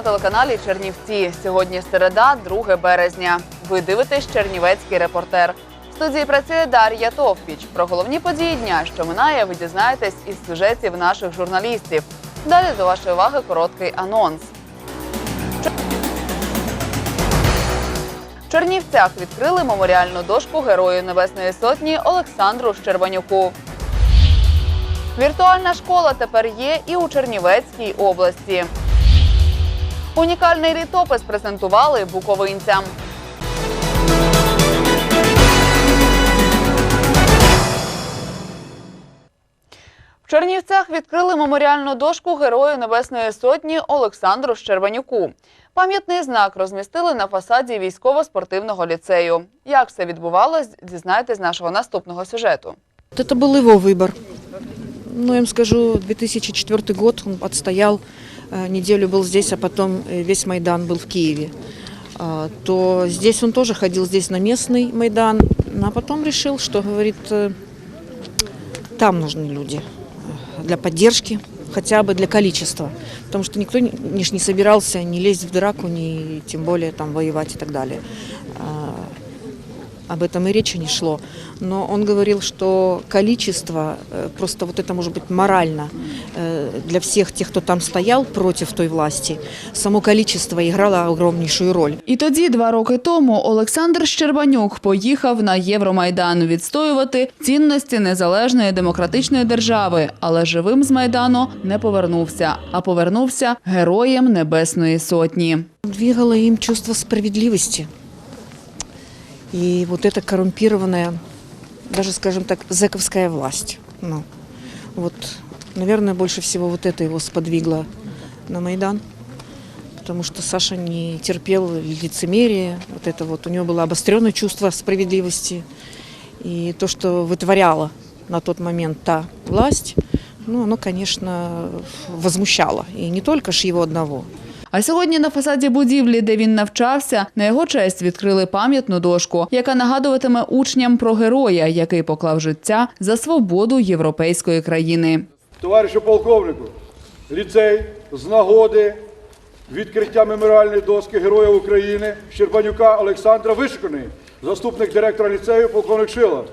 На телеканалі Чернівці. Сьогодні середа, 2 березня. Ви дивитесь Чернівецький репортер. В студії працює Дар'я Товпіч. Про головні події дня, що минає, ви дізнаєтесь із сюжетів наших журналістів. Далі до вашої уваги короткий анонс. В Чернівцях відкрили меморіальну дошку Герою Небесної Сотні Олександру Щербанюку. Віртуальна школа тепер є і у Чернівецькій області. Унікальний літопис презентували буковинцям. В Чернівцях відкрили меморіальну дошку Герою Небесної Сотні Олександру Щербанюку. Пам'ятний знак розмістили на фасаді військово-спортивного ліцею. Як все відбувалось, дізнаєтесь з нашого наступного сюжету. Вот Это был его выбор. Ну, я вам скажу, 2004 год он отстоял, э, неделю был здесь, а потом э, весь Майдан был в Киеве. А, То здесь он тоже ходил здесь на местный Майдан, а потом решил, что, говорит, э, там нужны люди э, для поддержки, хотя бы для количества. Потому что никто не, не ж не собирался не лезть в драку, ни тем более там воевать и так далее. А, об этом и речи не шло. Но он говорил, что количество, э, просто вот это может быть морально э, для всех тех, кто там стоял против той власти, само количество играло огромнейшую роль. І тоді, два роки тому, Олександр Щербанюк поїхав на Євромайдан відстоювати цінності незалежної демократичної держави, але живим з майдану не повернувся, а повернувся героєм Небесної Сотні. Двигало им чувство справедливости. И вот эта коррумпированная, даже, скажем так, зэковская власть. Ну, вот, наверное, больше всего вот это его сподвигло на Майдан. Потому что Саша не терпел лицемерие, вот это вот, у него было обостренное чувство справедливости. И то, что вытворяла на тот момент та власть, ну, оно, конечно, возмущало. И не только ж его одного. а сьогодні на фасаді будівлі, де він навчався, на його честь відкрили пам'ятну дошку, яка нагадуватиме учням про героя, який поклав життя за свободу європейської країни. Товаришу полковнику, ліцей з нагоди відкриття меморіальної доски Героя України Щербанюка Олександра Вишиканий, заступник директора ліцею, полковник Шила.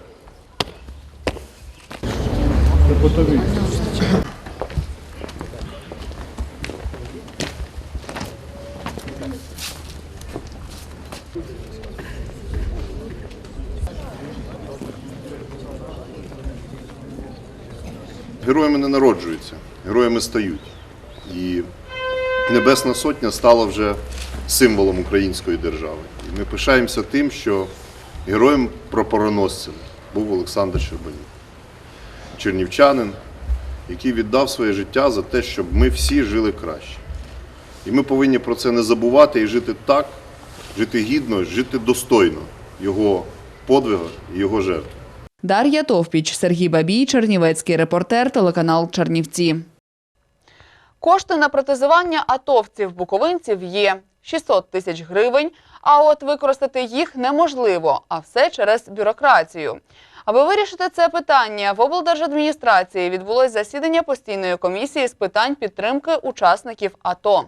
Героями не народжуються, героями стають. І Небесна Сотня стала вже символом української держави. І ми пишаємося тим, що героєм прапороносцем був Олександр Щербанюк, чернівчанин, який віддав своє життя за те, щоб ми всі жили краще. І ми повинні про це не забувати і жити так, жити гідно, жити достойно його подвига і його жертв. Дар'я Товпіч, Сергій Бабій, Чернівецький репортер, телеканал Чернівці. Кошти на протезування атовців буковинців є 600 тисяч гривень, а от використати їх неможливо, а все через бюрократію. Аби вирішити це питання, в облдержадміністрації відбулось засідання постійної комісії з питань підтримки учасників АТО.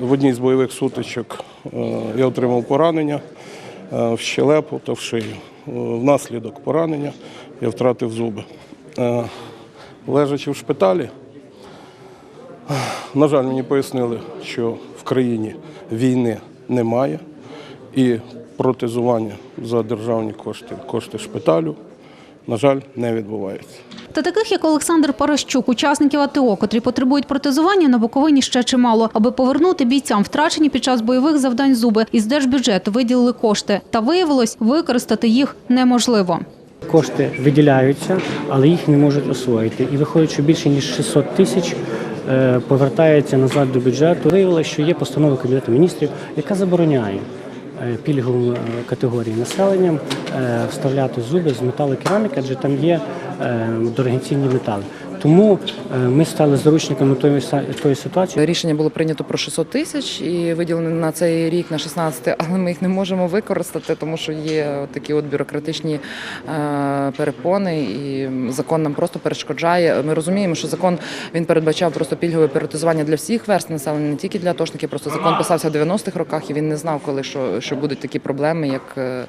В одній з бойових сутичок е, я отримав поранення в щелепу та в шию. Е, Внаслідок поранення я втратив зуби. Е, Лежачи в шпиталі, е, на жаль, мені пояснили, що в країні війни немає і протезування за державні кошти, кошти шпиталю, на жаль, не відбувається. Та таких, як Олександр Паращук, учасників АТО, котрі потребують протезування, на Буковині ще чимало. Аби повернути бійцям втрачені під час бойових завдань зуби, із держбюджету виділили кошти. Та виявилось, використати їх неможливо. Кошти виділяються, але їх не можуть освоїти. І виходить, що більше ніж 600 тисяч е, повертається назад до бюджету. Виявилося, що є постанова Кабінету міністрів, яка забороняє пільговим е, категорії населення е, вставляти зуби з металокераміки, адже там є е, дорогоцінні метали. Тому е, ми стали заручниками тої, са- тої ситуації. Рішення було прийнято про 600 тисяч і виділено на цей рік на 16, але ми їх не можемо використати, тому що є такі от бюрократичні е, перепони, і закон нам просто перешкоджає. Ми розуміємо, що закон він передбачав просто пільгове перетизування для всіх верст населення, не тільки для атошників. Просто закон писався в 90-х роках, і він не знав, коли що, що будуть такі проблеми, як е,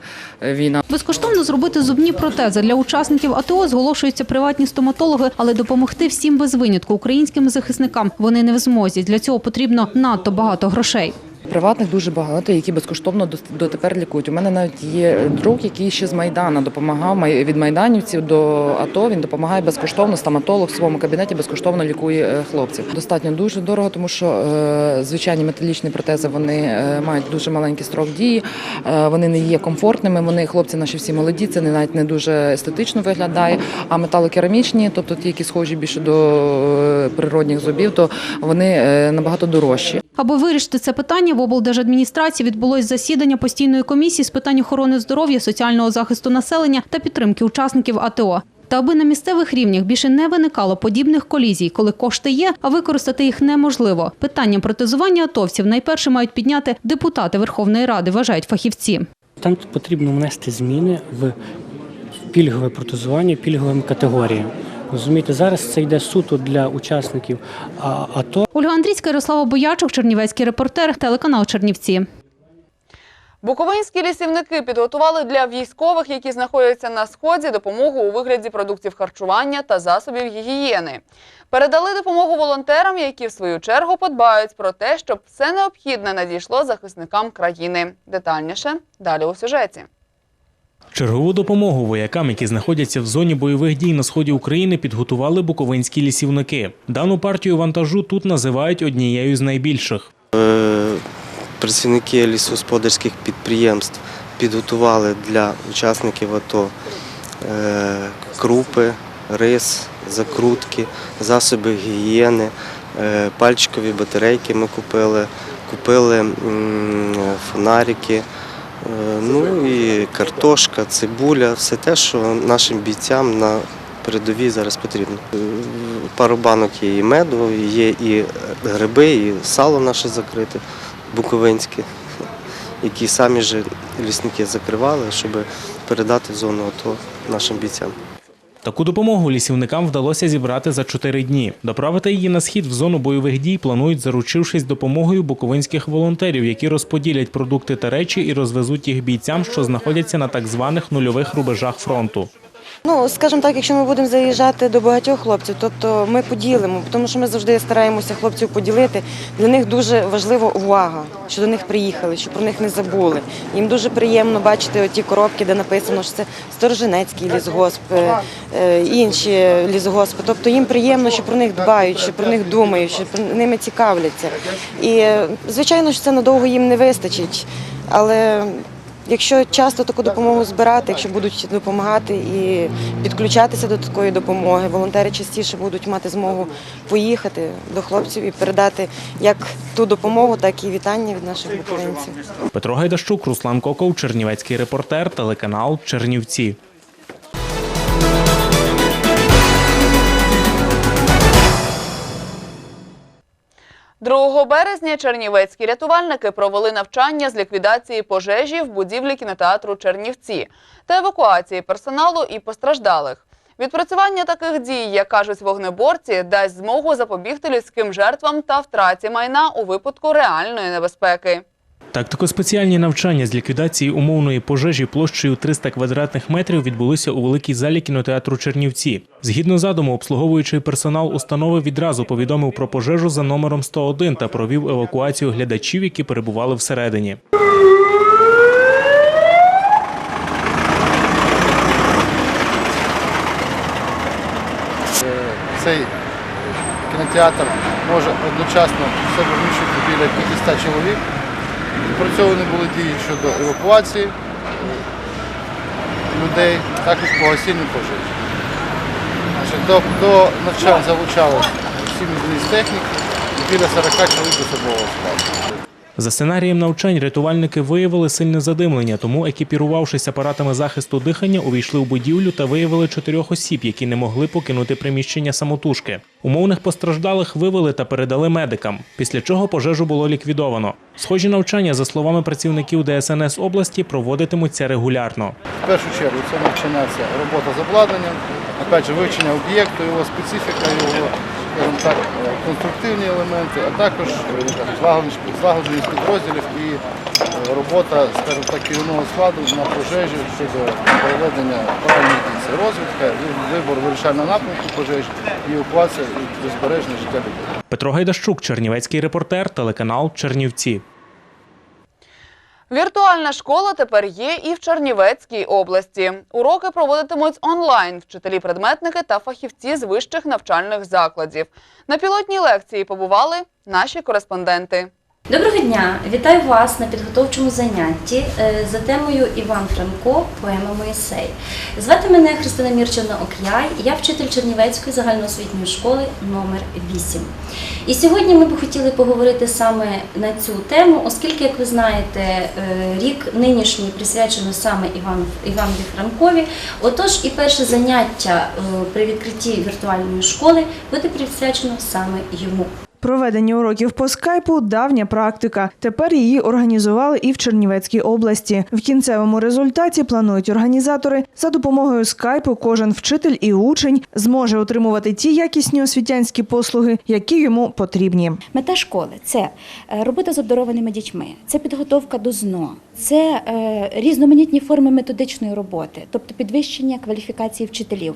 війна. Безкоштовно зробити зубні протези для учасників АТО зголошуються приватні стоматологи, але допомогти всім без винятку українським захисникам вони не в змозі. Для цього потрібно надто багато грошей. Приватних дуже багато, які безкоштовно дотепер лікують. У мене навіть є друг, який ще з Майдана допомагав від майданівців до АТО. Він допомагає безкоштовно. Стоматолог в своєму кабінеті безкоштовно лікує е, хлопців. Достатньо дуже дорого, тому що е, звичайні металічні протези вони е, мають дуже маленький строк дії. Вони не є комфортними. Вони хлопці наші всі молоді. Це не навіть не дуже естетично виглядає. А металокерамічні, тобто ті, які схожі більше до природних зубів, то вони набагато дорожчі. Аби вирішити це питання, в облдержадміністрації відбулось засідання постійної комісії з питань охорони здоров'я, соціального захисту населення та підтримки учасників АТО. Та аби на місцевих рівнях більше не виникало подібних колізій, коли кошти є, а використати їх неможливо. Питання протезування атовців найперше мають підняти депутати Верховної Ради, вважають фахівці. Там потрібно внести зміни в пільгове протезування пільговим категоріям. Розумієте, зараз це йде суто для учасників а- АТО. Ольга Андрійська, Ярослава Боячук, Чернівецький репортер, телеканал Чернівці. Буковинські лісівники підготували для військових, які знаходяться на сході, допомогу у вигляді продуктів харчування та засобів гігієни. Передали допомогу волонтерам, які в свою чергу подбають про те, щоб все необхідне надійшло захисникам країни. Детальніше далі у сюжеті. Чергову допомогу воякам, які знаходяться в зоні бойових дій на сході України, підготували буковинські лісівники. Дану партію вантажу тут називають однією з найбільших. Е, Працівники лісогосподарських підприємств підготували для учасників АТО е, крупи, рис, закрутки, засоби гігієни, е, пальчикові батарейки ми купили, купили фонарики, ну і картошка, цибуля, все те, що нашим бійцям на передовій зараз потрібно. Е, Пару банок є і меду, є і гриби, і сало наше закрите, буковинське, які самі ж лісники закривали, щоб передати зону АТО нашим бійцям. Таку допомогу лісівникам вдалося зібрати за чотири дні. Доправити її на схід в зону бойових дій планують, заручившись допомогою буковинських волонтерів, які розподілять продукти та речі і розвезуть їх бійцям, що знаходяться на так званих нульових рубежах фронту. Ну, скажімо так, якщо ми будемо заїжджати до багатьох хлопців, тобто ми поділимо, тому що ми завжди стараємося хлопців поділити. Для них дуже важлива увага, що до них приїхали, що про них не забули. Їм дуже приємно бачити оті коробки, де написано, що це Сторожинецький лісгосп, е, е, інші лісгоспи. Тобто їм приємно, що про них дбають, що про них думають, що про ними цікавляться. І е, звичайно, що це надовго їм не вистачить, але Якщо часто таку допомогу збирати, якщо будуть допомагати і підключатися до такої допомоги, волонтери частіше будуть мати змогу поїхати до хлопців і передати як ту допомогу, так і вітання від наших українців. Петро Гайдащук, Руслан Коков, Чернівецький репортер, телеканал Чернівці. – 2 березня чернівецькі рятувальники провели навчання з ліквідації пожежі в будівлі кінотеатру Чернівці та евакуації персоналу і постраждалих. Відпрацювання таких дій, як кажуть вогнеборці, дасть змогу запобігти людським жертвам та втраті майна у випадку реальної небезпеки. Тактико-спеціальні навчання з ліквідації умовної пожежі площею 300 квадратних метрів відбулися у великій залі кінотеатру Чернівці. Згідно задуму, обслуговуючий персонал установи відразу повідомив про пожежу за номером 101 та провів евакуацію глядачів, які перебували всередині. Цей кінотеатр може одночасно в себе вміщувати біля 500 чоловік. Відпрацьовані були дії щодо евакуації. людей, також по осінню пожежі. До, до навчань залучалось 7 одиниць техніки і біля 40 чоловік особового складу. За сценарієм навчань рятувальники виявили сильне задимлення, тому, екіпірувавшись апаратами захисту дихання, увійшли у будівлю та виявили чотирьох осіб, які не могли покинути приміщення самотужки. Умовних постраждалих вивели та передали медикам, після чого пожежу було ліквідовано. Схожі навчання, за словами працівників ДСНС області, проводитимуться регулярно. В першу чергу це навчання це робота з обладнанням, опять же, вивчення об'єкту, його специфіка, його так, е, конструктивні елементи, а також е, злагодженість підрозділів і е, робота, скажімо так, керівного складу на пожежі щодо проведення правильних дій. Це розвідка, вибор вирішального напрямку пожежі і евакуація і безбережне життя людей. Петро Гайдащук, Чернівецький репортер, телеканал Чернівці. Віртуальна школа тепер є і в Чернівецькій області. Уроки проводитимуть онлайн вчителі, предметники та фахівці з вищих навчальних закладів. На пілотній лекції побували наші кореспонденти. Доброго дня! Вітаю вас на підготовчому занятті е, за темою Іван Франко, поема Моїсей. Звати мене Христина Мірчина Ок'яй, я вчитель Чернівецької загальноосвітньої школи номер 8. І сьогодні ми б хотіли поговорити саме на цю тему, оскільки, як ви знаєте, е, рік нинішній присвячено саме Івану Іванові Франкові. Отож, і перше заняття е, при відкритті віртуальної школи буде присвячено саме йому. Проведення уроків по скайпу давня практика. Тепер її організували і в Чернівецькій області. В кінцевому результаті планують організатори за допомогою скайпу. Кожен вчитель і учень зможе отримувати ті якісні освітянські послуги, які йому потрібні. Мета школи це е, робота з обдарованими дітьми, це підготовка до ЗНО, це е, різноманітні форми методичної роботи, тобто підвищення кваліфікації вчителів.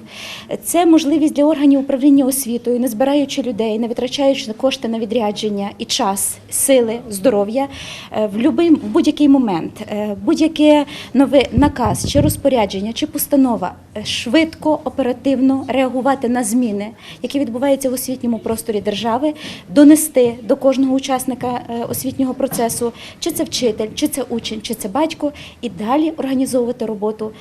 Це можливість для органів управління освітою, не збираючи людей, не витрачаючи кошти на відрядження і час, сили, здоров'я е, в будь-який момент, е, будь-яке нове наказ чи розпорядження, чи постанова е, швидко, оперативно реагувати на зміни, які відбуваються в освітньому просторі держави, донести до кожного учасника освітнього процесу, чи це вчитель, чи це учень, чи це батько, і далі організовувати роботу,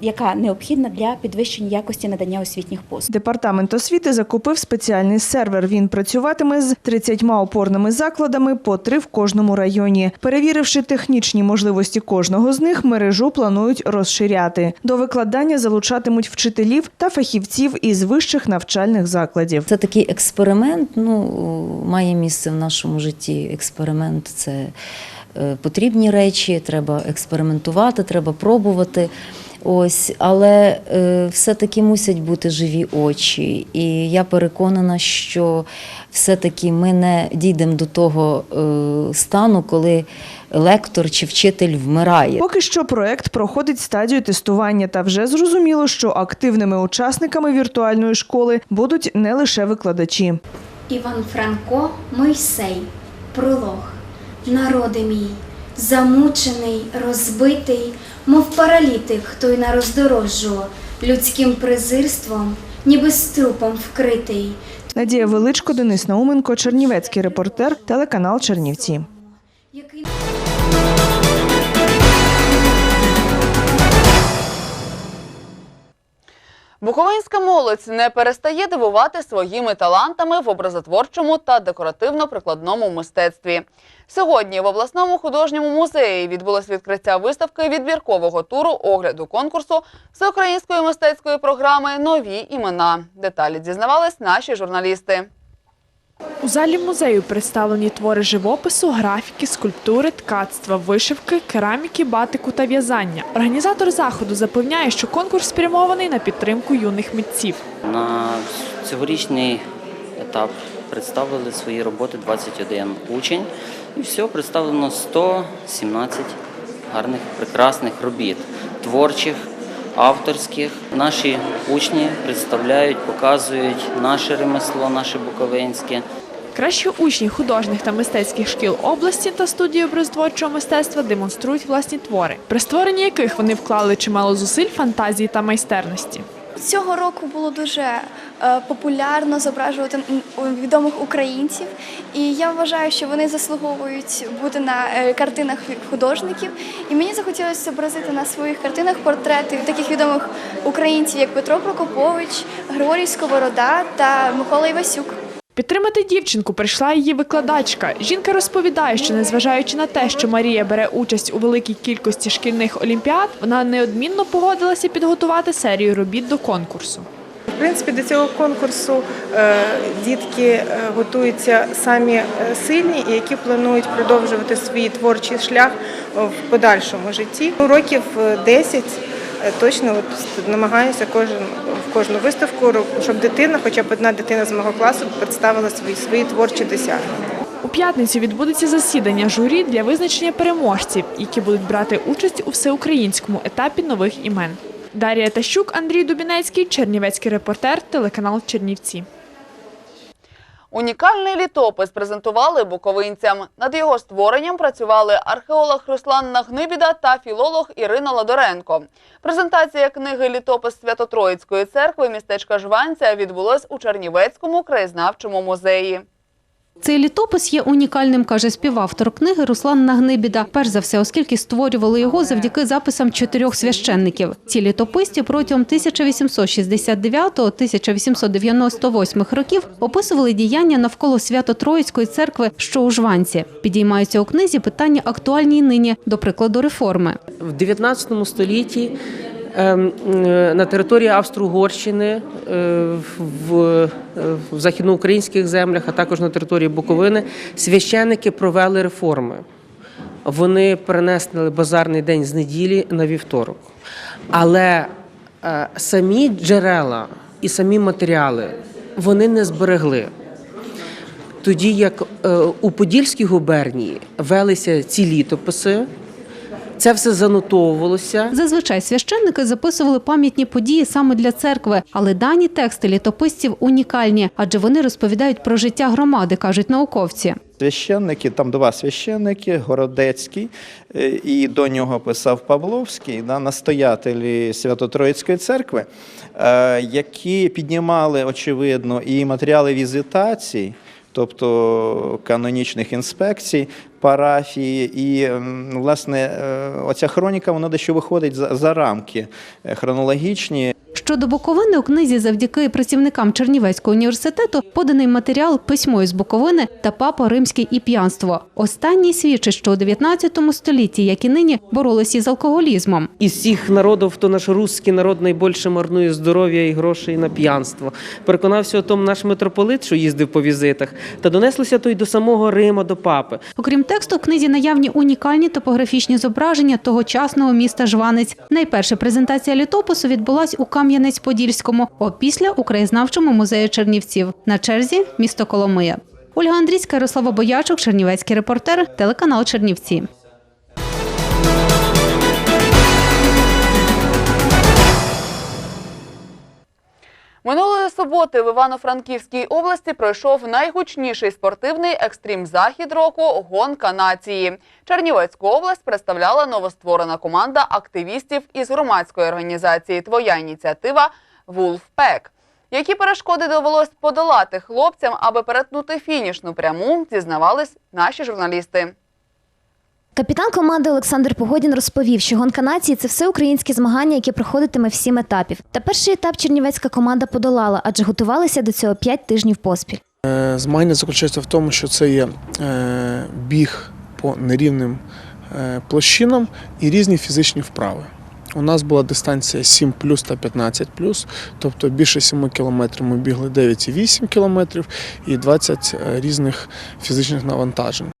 яка необхідна для підвищення якості надання освітніх послуг. Департамент освіти закупив спеціальний сервер. Він працюватиме з 30 опорними закладами по три в кожному районі. Перевіривши технічні можливості кожного з них, мережу планують розширяти. До викладання залучатимуть вчителів та фахівців із вищих навчальних закладів. Це такий експеримент. Ну має місце в нашому житті. Експеримент це е, потрібні речі, треба експериментувати, треба пробувати. Ось, але е, все-таки мусять бути живі очі. І я переконана, що все-таки ми не дійдемо до того е, стану, коли лектор чи вчитель вмирає. Поки що проект проходить стадію тестування, та вже зрозуміло, що активними учасниками віртуальної школи будуть не лише викладачі. Іван Франко, Мойсей, пролог. Народи мій, замучений, розбитий, мов паралітик, хто й на роздорожжу, людським презирством, ніби струпом вкритий. Надія Величко, Денис Науменко, Чернівецький репортер, телеканал Чернівці. Буковинська молодь не перестає дивувати своїми талантами в образотворчому та декоративно-прикладному мистецтві. Сьогодні в обласному художньому музеї відбулось відкриття виставки відбіркового туру огляду конкурсу всеукраїнської мистецької програми Нові імена. Деталі дізнавались наші журналісти. У залі музею представлені твори живопису, графіки, скульптури, ткацтва, вишивки, кераміки, батику та в'язання. Організатор заходу запевняє, що конкурс спрямований на підтримку юних митців. На цьогорічний етап представили свої роботи 21 учень, і всього представлено 117 гарних, прекрасних робіт, творчих, авторських. Наші учні представляють, показують наше ремесло, наше буковинське. Кращі учні художніх та мистецьких шкіл області та студії образотворчого мистецтва демонструють власні твори, при створенні яких вони вклали чимало зусиль, фантазії та майстерності. Цього року було дуже е, популярно зображувати відомих українців, і я вважаю, що вони заслуговують бути на е, картинах художників. І мені захотілося зобразити на своїх картинах портрети таких відомих українців, як Петро Прокопович, Григорій Сковорода та Микола Івасюк. Підтримати дівчинку прийшла її викладачка. Жінка розповідає, що незважаючи на те, що Марія бере участь у великій кількості шкільних олімпіад, вона неодмінно погодилася підготувати серію робіт до конкурсу. В принципі, до цього конкурсу е, дітки е, готуються самі е, сильні які планують продовжувати свій творчий шлях в подальшому житті. Років е, 10 е, точно от намагаюся кожен кожну виставку, щоб дитина, хоча б одна дитина з мого класу, представила свої свої творчі досягнення. У п'ятницю відбудеться засідання журі для визначення переможців, які будуть брати участь у всеукраїнському етапі нових імен. Дар'я Тащук, Андрій Дубінецький, Чернівецький репортер, телеканал Чернівці. Унікальний літопис презентували буковинцям. Над його створенням працювали археолог Руслан Нагнибіда та філолог Ірина Ладоренко. Презентація книги Літопис Свято-Троїцької церкви містечка Жванця відбулась у Чернівецькому краєзнавчому музеї. Цей літопис є унікальним, каже співавтор книги Руслан Нагнибіда. Перш за все, оскільки створювали його завдяки записам чотирьох священників. Ці літописці протягом 1869-1898 років описували діяння навколо Свято-Троїцької церкви, що у Жванці. Підіймаються у книзі питання актуальні нині, до прикладу, реформи. В 19 столітті на території Австро-Угорщини, е, в, е, західноукраїнських землях, а також на території Буковини, священники провели реформи. Вони перенесли базарний день з неділі на вівторок. Але е, самі джерела і самі матеріали вони не зберегли. Тоді як е, у Подільській губернії велися ці літописи, це все занотовувалося. Зазвичай священники записували пам'ятні події саме для церкви, але дані тексти літописців унікальні, адже вони розповідають про життя громади, кажуть науковці. Священники, там два священники, Городецький, е, і до нього писав Павловський, да, настоятелі Свято-Троїцької церкви, е, які піднімали, очевидно, і матеріали візитацій, тобто канонічних інспекцій, парафії, і, власне, е, оця хроніка, вона дещо виходить за, за рамки е, хронологічні. Щодо Буковини у книзі завдяки працівникам Чернівецького університету поданий матеріал письмо із Буковини та папа римський і п'янство. Останній свідчить, що у 19 столітті, як і нині, боролися із алкоголізмом. Із всіх народів, то наш русський народ найбільше марнує здоров'я і грошей на п'янство. Переконався о тому наш митрополит, що їздив по візитах, та донеслося то й до самого Рима, до папи. Окрім тексту, в книзі наявні унікальні топографічні зображення тогочасного міста Жванець. Найперша презентація літопису відбулась у Кам'янець-Подільському, опісля у краєзнавчому музеї Чернівців. На черзі місто Коломия. Ольга Андрійська, Ярослава Боячок, Чернівецький репортер, телеканал Чернівці. Минулої суботи в Івано-Франківській області пройшов найгучніший спортивний екстрім-захід року Гонка нації. Чернівецьку область представляла новостворена команда активістів із громадської організації Твоя ініціатива Вулфпек. Які перешкоди довелось подолати хлопцям, аби перетнути фінішну пряму, дізнавались наші журналісти. Капітан команди Олександр Погодін розповів, що гонка нації це всеукраїнське змагання, яке проходитиме в сім етапів. Та перший етап чернівецька команда подолала, адже готувалися до цього п'ять тижнів поспіль. Е, Змагання заключається в тому, що це є е, біг по нерівним е, площинам і різні фізичні вправи. У нас була дистанція 7 плюс та 15 плюс, тобто більше 7 кілометрів ми бігли 9,8 кілометрів і 20 різних фізичних навантажень.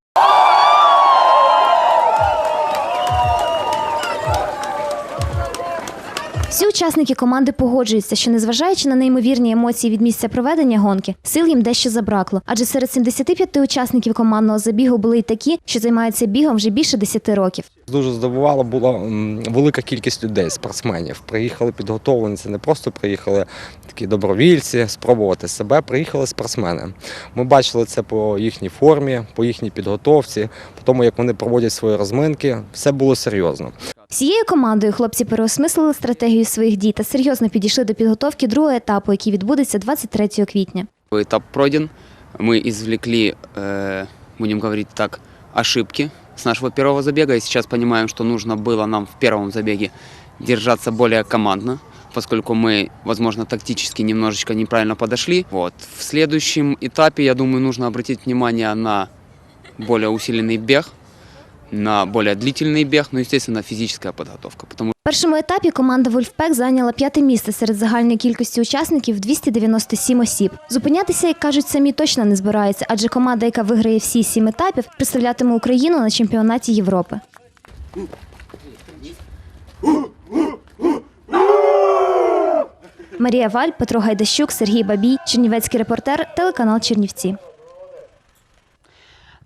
Всі учасники команди погоджуються, що незважаючи на неймовірні емоції від місця проведення гонки, сил їм дещо забракло. Адже серед 75 учасників командного забігу були й такі, що займаються бігом вже більше 10 років. Дуже здивувала була м, велика кількість людей, спортсменів. Приїхали підготовлені, це не просто приїхали такі добровільці, спробувати себе. Приїхали спортсмени. Ми бачили це по їхній формі, по їхній підготовці, по тому, як вони проводять свої розминки. Все було серйозно. Всією командою хлопці переосмислили стратегію своїх дій та серйозно підійшли до підготовки другого етапу, який відбудеться 23 квітня. Этап пройден. Мы извлекли, э, будем говорить так, ошибки с нашего первого забега. И сейчас понимаем, что нужно было нам в первом забеге держаться более командно, поскольку мы, возможно, тактически немножечко неправильно подошли. Вот. В следующем этапе, я думаю, нужно обратить внимание на более усиленный бег, на более длительный бег, ну, естественно, физическая подготовка. Потому В першому етапі команда Вольфпек зайняла п'яте місце серед загальної кількості учасників 297 осіб. Зупинятися, як кажуть, самі точно не збираються, адже команда, яка виграє всі сім етапів, представлятиме Україну на чемпіонаті Європи. Марія Валь, Петро Гайдащук, Сергій Бабій, Чернівецький репортер, телеканал Чернівці.